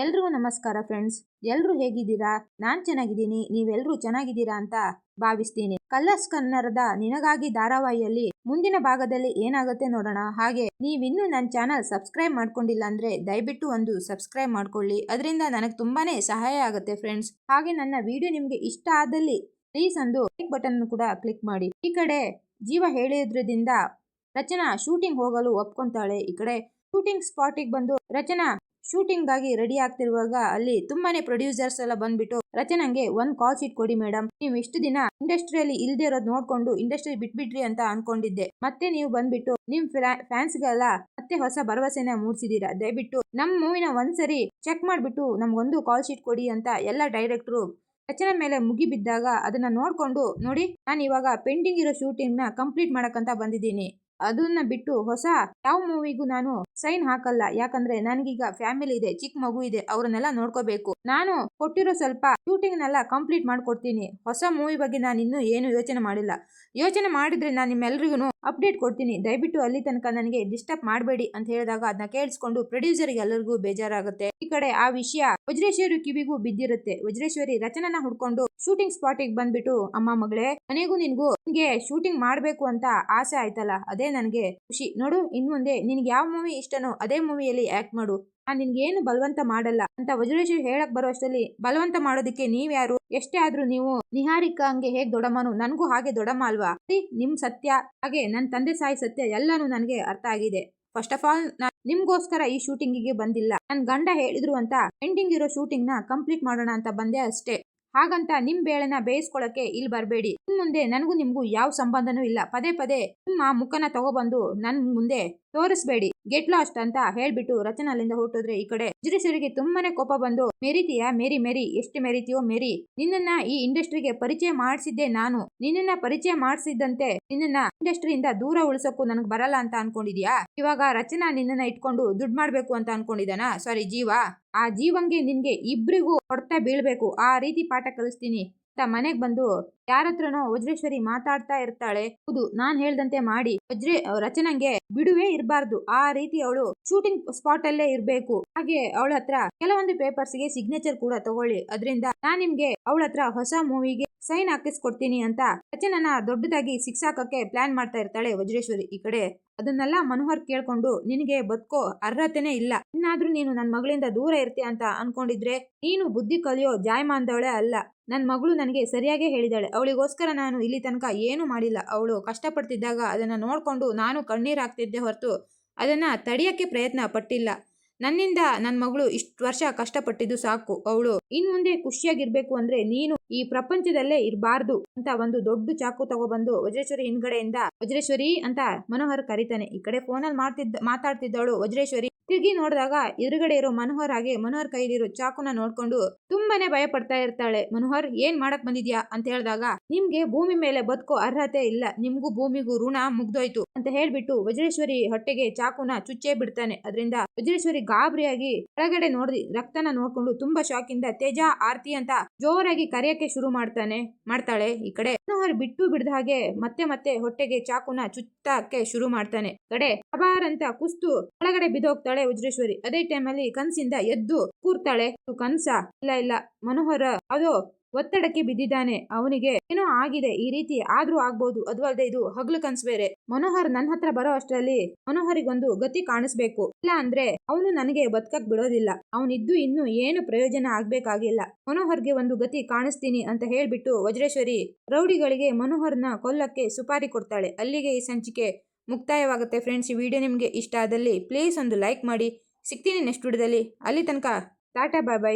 ಎಲ್ರಿಗೂ ನಮಸ್ಕಾರ ಫ್ರೆಂಡ್ಸ್ ಎಲ್ರು ಹೇಗಿದ್ದೀರಾ? ನಾನ್ ಚೆನ್ನಾಗಿದ್ದೀನಿ. ನೀವೆಲ್ಲರೂ ಚೆನ್ನಾಗಿದ್ದೀರಾ ಅಂತ ಭಾವಿಸ್ತೀನಿ. ಕಲರ್ಸ್ ಕನ್ನಡದ ನಿನಗಾಗಿ ಧಾರಾವಾಹಿಯಲ್ಲಿ ಮುಂದಿನ ಭಾಗದಲ್ಲಿ ಏನಾಗುತ್ತೆ ನೋಡೋಣ. ಹಾಗೆ ನೀವಿನ್ನೂ ನನ್ನ ಚಾನಲ್ ಸಬ್ಸ್ಕ್ರೈಬ್ ಮಾಡ್ಕೊಂಡಿಲ್ಲ ಅಂದ್ರೆ ದಯವಿಟ್ಟು ಒಂದು ಸಬ್ಸ್ಕ್ರೈಬ್ ಮಾಡ್ಕೊಳ್ಳಿ. ಅದರಿಂದ ನನಗೆ ತುಂಬಾನೇ ಸಹಾಯ ಆಗುತ್ತೆ ಫ್ರೆಂಡ್ಸ್ ಹಾಗೆ ನನ್ನ ವಿಡಿಯೋ ನಿಮ್ಗೆ ಇಷ್ಟ ಆದಲ್ಲಿ ಪ್ಲೀಸ್ ಒಂದು ಲೈಕ್ ಬಟನ್ ಕೂಡ ಕ್ಲಿಕ್ ಮಾಡಿ. ಈ ಕಡೆ ಜೀವ ಹೇಳಿದ್ರದಿಂದ ರಚನಾ ಶೂಟಿಂಗ್ ಹೋಗಲು ಒಪ್ಕೊಂತಾಳೆ. ಈ ಕಡೆ ಶೂಟಿಂಗ್ ಸ್ಪಾಟಿಗೆ ಬಂದು ರಚನಾ ಶೂಟಿಂಗ್ಗಾಗಿ ರೆಡಿ ಆಗ್ತಿರುವಾಗ ಅಲ್ಲಿ ತುಂಬಾನೇ ಪ್ರೊಡ್ಯೂಸರ್ಸ್ ಎಲ್ಲ ಬಂದ್ಬಿಟ್ಟು ರಚನಂಗೆ ಒಂದ್ ಕಾಲ್ ಶೀಟ್ ಕೊಡಿ ಮೇಡಮ್ ನೀವು ಇಷ್ಟು ದಿನ ಇಂಡಸ್ಟ್ರಿಯಲ್ಲಿ ಇಲ್ದೇ ಇರೋದ್ ನೋಡ್ಕೊಂಡು ಇಂಡಸ್ಟ್ರಿ ಬಿಟ್ಬಿಟ್ರಿ ಅಂತ ಅನ್ಕೊಂಡಿದ್ದೆ. ಮತ್ತೆ ನೀವು ಬಂದ್ಬಿಟ್ಟು ನಿಮ್ ಫ್ಯಾನ್ಸ್ಗೆಲ್ಲ ಮತ್ತೆ ಹೊಸ ಭರವಸೆನ ಮೂಡಿಸಿದೀರಾ. ದಯವಿಟ್ಟು ನಮ್ ಮೂವಿನ ಒಂದ್ಸರಿ ಚೆಕ್ ಮಾಡ್ಬಿಟ್ಟು ನಮ್ಗೊಂದು ಕಾಲ್ ಶೀಟ್ ಕೊಡಿ ಅಂತ ಎಲ್ಲ ಡೈರೆಕ್ಟ್ರು ರಚನೆ ಮೇಲೆ ಮುಗಿಬಿದ್ದಾಗ ಅದನ್ನ ನೋಡ್ಕೊಂಡು, ನೋಡಿ, ನಾನು ಇವಾಗ ಪೆಂಡಿಂಗ್ ಇರೋ ಶೂಟಿಂಗ್ನ ಕಂಪ್ಲೀಟ್ ಮಾಡಕ್ಕಂತ ಬಂದಿದ್ದೀನಿ. ಅದನ್ನ ಬಿಟ್ಟು ಹೊಸ ಯಾವ ಮೂವಿಗೂ ನಾನು ಸೈನ್ ಹಾಕಲ್ಲ. ಯಾಕಂದ್ರೆ ನನಗೀಗ ಫ್ಯಾಮಿಲಿ ಇದೆ ಚಿಕ್ಕ ಮಗು ಇದೆ, ಅವ್ರನ್ನೆಲ್ಲ ನೋಡ್ಕೋಬೇಕು. ನಾನು ಕೊಟ್ಟಿರೋ ಸ್ವಲ್ಪ ಶೂಟಿಂಗ್ ನೆಲ್ಲ ಕಂಪ್ಲೀಟ್ ಮಾಡ್ಕೊಡ್ತೀನಿ. ಹೊಸ ಮೂವಿ ಬಗ್ಗೆ ನಾನು ಇನ್ನೂ ಏನು ಯೋಚನೆ ಮಾಡಿಲ್ಲ. ಯೋಚನೆ ಮಾಡಿದ್ರೆ ನಾನು ನಿಮ್ಮೆಲ್ರಿಗೂ ಅಪ್ಡೇಟ್ ಕೊಡ್ತೀನಿ. ದಯವಿಟ್ಟು ಅಲ್ಲಿ ತನಕ ನನಗೆ ಡಿಸ್ಟರ್ಬ್ ಮಾಡಬೇಡಿ ಅಂತ ಹೇಳಿದಾಗ ಅದನ್ನ ಕೇಳಿಸ್ಕೊಂಡು ಪ್ರೊಡ್ಯೂಸರ್ಗೆ ಎಲ್ಲರಿಗೂ ಬೇಜಾರಾಗುತ್ತೆ. ಈ ಕಡೆ ಆ ವಿಷಯ ವಜ್ರೇಶ್ವರಿ ಕಿವಿಗೂ ಬಿದ್ದಿರುತ್ತೆ. ವಜ್ರೇಶ್ವರಿ ರಚನನ ಹುಡ್ಕೊಂಡು ಶೂಟಿಂಗ್ ಸ್ಪಾಟಿಗೆ ಬಂದ್ಬಿಟ್ಟು, ಅಮ್ಮ ಮಗಳೇ, ಮನೆಗೂ ನಿನ್ಗೂ ನಿನ್ಗೆ ಶೂಟಿಂಗ್ ಮಾಡ್ಬೇಕು ಅಂತ ಆಸೆ ಆಯ್ತಲ್ಲ, ಅದೇ ನನಗೆ ಖುಷಿ. ನೋಡು ಇನ್ ಮುಂದೆ ನಿನ್ಗೆ ಯಾವ ಮೂವಿ ಇಷ್ಟನೋ ಅದೇ ಮೂವಿಯಲ್ಲಿ ಆಕ್ಟ್ ಮಾಡು. ನಾನ್ ನಿನ್ಗೇನು ಬಲವಂತ ಮಾಡಲ್ಲ. ಅಂತ ವಜ್ರೇಶ್ವರಿ ಹೇಳಕ್ ಬರೋ ಅಷ್ಟರಲ್ಲಿ ಬಲವಂತ ಮಾಡೋದಕ್ಕೆ ನೀವ್ಯಾರು? ಎಷ್ಟೇ ಆದ್ರೂ ನೀವು ನಿಹಾರಿಕಾ ಹಂಗೆ ಹೇಗ್ ದೊಡಮ್ಮನು ನನ್ಗೂ ಹಾಗೆ ದೊಡಮ್ಮ ಅಲ್ವಾ? ನಿಮ್ ಸತ್ಯ, ಹಾಗೆ ನನ್ ತಂದೆ ಸಾಯಿ ಸತ್ಯ ಎಲ್ಲಾನು ನನಗೆ ಅರ್ಥ ಆಗಿದೆ. ಫಸ್ಟ್ ಆಫ್ ಆಲ್ ನಾ ನಿಮ್ಗೋಸ್ಕರ ಈ ಶೂಟಿಂಗಿಗೆ ಬಂದಿಲ್ಲ. ನನ್ ಗಂಡ ಹೇಳಿದ್ರು ಅಂತ ಪೆಂಡಿಂಗ್ ಇರೋ ಶೂಟಿಂಗ್ನ ಕಂಪ್ಲೀಟ್ ಮಾಡೋಣ ಅಂತ ಬಂದೆ ಅಷ್ಟೇ. ಹಾಗಂತ ನಿಮ್ ಬೇಳೆನ ಬೇಯಿಸ್ಕೊಳಕ್ಕೆ ಇಲ್ಲಿ ಬರಬೇಡಿ. ಮುಂದೆ ನನಗೂ ನಿಮ್ಗೂ ಯಾವ ಸಂಬಂಧನೂ ಇಲ್ಲ. ಪದೇ ಪದೇ ನಿಮ್ಮ ಮುಖನ ತಗೊಬಂದು ನನ್ ಮುಂದೆ ತೋರಿಸ್ಬೇಡಿ. ಗೆಟ್ ಲಾಸ್ಟ್ ಅಂತ ಹೇಳ್ಬಿಟ್ಟು ರಚನಾ ಅಲ್ಲಿಂದ ಈ ಕಡೆ. ಜಿರಿಸಿರಿಗೆ ತುಂಬಾನೇ ಕೋಪ ಬಂದು, ಮೆರಿತೀಯಾ? ಮೇರಿ ಮೇರಿ. ಎಷ್ಟು ಮೆರಿತೀಯೋ ಮೇರಿ. ನಿನ್ನನ್ನ ಈ ಇಂಡಸ್ಟ್ರಿಗೆ ಪರಿಚಯ ಮಾಡಿಸಿದ್ದೆ ನಾನು. ನಿನ್ನನ್ನ ಪರಿಚಯ ಮಾಡಿಸಿದ್ದಂತೆ ನಿನ್ನನ್ನ ಇಂಡಸ್ಟ್ರಿಯಿಂದ ದೂರ ಉಳಿಸೋಕ್ಕೂ ನನಗೆ ಬರಲ್ಲ ಅಂತ ಅನ್ಕೊಂಡಿದ್ಯಾ? ಇವಾಗ ರಚನಾ ನಿನ್ನನ್ನ ಇಟ್ಕೊಂಡು ದುಡ್ಡು ಮಾಡ್ಬೇಕು ಅಂತ ಅನ್ಕೊಂಡಿದಾನ ಸಾರಿ, ಜೀವ. ಆ ಜೀವಂಗೆ ನಿನ್ಗೆ ಇಬ್ರಿಗೂ ಹೊಡ್ತಾ ಬೀಳ್ಬೇಕು. ಆ ರೀತಿ ಪಾಠ ಕಲಿಸ್ತೀನಿ. ಅಂತ ಮನೆಗ್ ಬಂದು ಯಾರತ್ರನೋ ವಜ್ರೇಶ್ವರಿ ಮಾತಾಡ್ತಾ ಇರ್ತಾಳೆ. ಹೌದು, ನಾನ್ ಹೇಳ್ದಂತೆ ಮಾಡಿ. ವಜ್ರೇ ರಚನಂಗೆ ಬಿಡುವೆ ಇರಬಾರ್ದು. ಆ ರೀತಿ ಅವಳು ಶೂಟಿಂಗ್ ಸ್ಪಾಟ್ ಅಲ್ಲೇ ಇರ್ಬೇಕು. ಹಾಗೆ ಅವಳ ಹತ್ರ ಕೆಲವೊಂದು ಪೇಪರ್ಸ್ಗೆ ಸಿಗ್ನೇಚರ್ ಕೂಡ ತಗೊಳ್ಳಿ. ಅದರಿಂದ ನಾನ್ ನಿಮ್ಗೆ ಅವಳ ಹತ್ರ ಹೊಸ ಮೂವಿಗೆ ಸೈನ್ ಹಾಕಿಸ್ಕೊಡ್ತೀನಿ ಅಂತ ರಚನನ ದೊಡ್ಡದಾಗಿ ಸಿಕ್ಸಾಕಕ್ಕೆ ಪ್ಲಾನ್ ಮಾಡ್ತಾ ಇರ್ತಾಳೆ ವಜ್ರೇಶ್ವರಿ ಈ ಕಡೆ. ಅದನ್ನೆಲ್ಲ ಮನೋಹರ್ ಕೇಳ್ಕೊಂಡು, ನಿನಗೆ ಬದುಕೋ ಅರ್ಹತೆನೇ ಇಲ್ಲ. ಇನ್ನಾದ್ರೂ ನೀನು ನನ್ನ ಮಗಳಿಂದ ದೂರ ಇರ್ತೀಯ ಅಂತ ಅನ್ಕೊಂಡಿದ್ರೆ ನೀನು ಬುದ್ಧಿ ಕಲಿಯೋ ಜಾಯಮಾನ್ದವಳೆ ಅಲ್ಲ. ನನ್ನ ಮಗಳು ನನಗೆ ಸರಿಯಾಗೇ ಹೇಳಿದಾಳೆ. ಅವಳಿಗೋಸ್ಕರ ನಾನು ಇಲ್ಲಿ ತನಕ ಏನು ಮಾಡಿಲ್ಲ. ಅವಳು ಕಷ್ಟಪಡ್ತಿದ್ದಾಗ ಅದನ್ನ ನೋಡ್ಕೊಂಡು ನಾನು ಕಣ್ಣೀರು ಹಾಕ್ತಿದ್ದೆ ಹೊರತು ಅದನ್ನ ತಡೆಯಕ್ಕೆ ಪ್ರಯತ್ನ ಪಟ್ಟಿಲ್ಲ. ನನ್ನಿಂದ ನನ್ನ ಮಗಳು ಇಷ್ಟು ವರ್ಷ ಕಷ್ಟಪಟ್ಟಿದ್ದು ಸಾಕು, ಅವಳು ಇನ್ ಮುಂದೆ ಖುಷಿಯಾಗಿರ್ಬೇಕು ಅಂದ್ರೆ ನೀನು ಈ ಪ್ರಪಂಚದಲ್ಲೇ ಇರಬಾರ್ದು ಅಂತ ಒಂದು ದೊಡ್ಡ ಚಾಕು ತಗೊಬಂದು ವಜ್ರೇಶ್ವರಿ ಹಿಂದ್ಗಡೆಯಿಂದ, ವಜ್ರೇಶ್ವರಿ ಅಂತ ಮನೋಹರ್ ಕರೀತಾನೆ. ಈ ಕಡೆ ಫೋನಲ್ಲಿ ಮಾಡ್ತಿದ್ದ, ಮಾತಾಡ್ತಿದ್ದವಳು ವಜ್ರೇಶ್ವರಿ. ತಿರುಗಿ ನೋಡಿದಾಗ ಎದುರುಗಡೆ ಇರೋ ಮನೋಹರ್ ಹಾಗೆ ಮನೋಹರ್ ಕೈಲಿರೋ ಚಾಕುನ ನೋಡ್ಕೊಂಡು ತುಂಬಾನೇ ಭಯ ಪಡ್ತಾ ಇರ್ತಾಳೆ. ಮನೋಹರ್, ಏನ್ ಮಾಡಕ್ ಬಂದಿದ್ಯಾ? ಅಂತ ಹೇಳಿದಾಗ, ನಿಮ್ಗೆ ಭೂಮಿ ಮೇಲೆ ಬದುಕೋ ಅರ್ಹತೆ ಇಲ್ಲ. ನಿಮ್ಗೂ ಭೂಮಿಗೂ ಋಣ ಮುಗ್ದೋಯ್ತು. ಅಂತ ಹೇಳ್ಬಿಟ್ಟು ವಜ್ರೇಶ್ವರಿ ಹೊಟ್ಟೆಗೆ ಚಾಕುನ ಚುಚ್ಚೇ ಬಿಡ್ತಾನೆ. ಅದರಿಂದ ವಜ್ರೇಶ್ವರಿ ಗಾಬರಿಯಾಗಿ ಕೆಳಗಡೆ ನೋಡಿ ರಕ್ತನ ನೋಡ್ಕೊಂಡು ತುಂಬಾ ಶಾಕ್ ಇಂದ ತೇಜ, ಆರ್ತಿ ಅಂತ ಜೋರಾಗಿ ಕರೆಯಕ್ಕೆ ಶುರು ಮಾಡ್ತಾನೆ, ಮಾಡ್ತಾಳೆ ಈ ಕಡೆ. ಮನೋಹರ್ ಬಿಟ್ಟು ಬಿಡ್ದ ಹಾಗೆ ಮತ್ತೆ ಮತ್ತೆ ಹೊಟ್ಟೆಗೆ ಚಾಕುನ ಚುಚ್ಚಕ್ಕೆ ಶುರು ಮಾಡ್ತಾನೆ. ಕಡೆ ಅಬಾರ್ ಅಂತ ಕುಸ್ತು ಒಳಗಡೆ ಬಿದ್ದೋಗ್ತಾಳೆ. ವಜ್ರೇಶ್ವರಿ ಅದೇ ಟೈಮಲ್ಲಿ ಕನ್ಸಿಂದ ಎದ್ದು ಕೂರ್ತಾಳೆ. ಕನ್ಸ? ಇಲ್ಲ ಇಲ್ಲ. ಮನೋಹರ, ಅದು, ಒತ್ತಡಕ್ಕೆ ಬಿದ್ದಿದ್ದಾನೆ. ಅವನಿಗೆ ಏನೋ ಆಗಿದೆ. ಈ ರೀತಿ ಆದ್ರೂ ಆಗ್ಬಹುದು ಅದು ಅಲ್ಲದೆ ಇದು ಹಗ್ಲು ಕನ್ಸ್ ಬೇರೆ. ಮನೋಹರ್ ನನ್ನ ಹತ್ರ ಬರೋ ಅಷ್ಟರಲ್ಲಿ ಮನೋಹರಿಗೊಂದು ಗತಿ ಕಾಣಿಸ್ಬೇಕು. ಇಲ್ಲ ಅಂದ್ರೆ ಅವನು ನನಗೆ ಬದುಕಕ್ ಬಿಡೋದಿಲ್ಲ. ಅವನಿದ್ದು ಇನ್ನು ಏನು ಪ್ರಯೋಜನ ಆಗ್ಬೇಕಾಗಿಲ್ಲ. ಮನೋಹರ್ಗೆ ಒಂದು ಗತಿ ಕಾಣಿಸ್ತೀನಿ ಅಂತ ಹೇಳ್ಬಿಟ್ಟು ವಜ್ರೇಶ್ವರಿ ರೌಡಿಗಳಿಗೆ ಮನೋಹರ್ನ ಕೊಲ್ಲಕ್ಕೆ ಸುಪಾರಿ ಕೊಡ್ತಾಳೆ. ಅಲ್ಲಿಗೆ ಈ ಸಂಚಿಕೆ ಮುಕ್ತಾಯವಾಗುತ್ತೆ ಫ್ರೆಂಡ್ಸ್. ಈ ವಿಡಿಯೋ ನಿಮಗೆ ಇಷ್ಟ ಆದಲ್ಲಿ ಪ್ಲೀಸ್ ಒಂದು ಲೈಕ್ ಮಾಡಿ. ಸಿಗ್ತೀನಿ ನೆಕ್ಸ್ಟ್ ವಿಡಿಯೋದಲ್ಲಿ. ಅಲ್ಲಿ ತನಕ ಟಾಟಾ, ಬಾಯ್ ಬಾಯ್.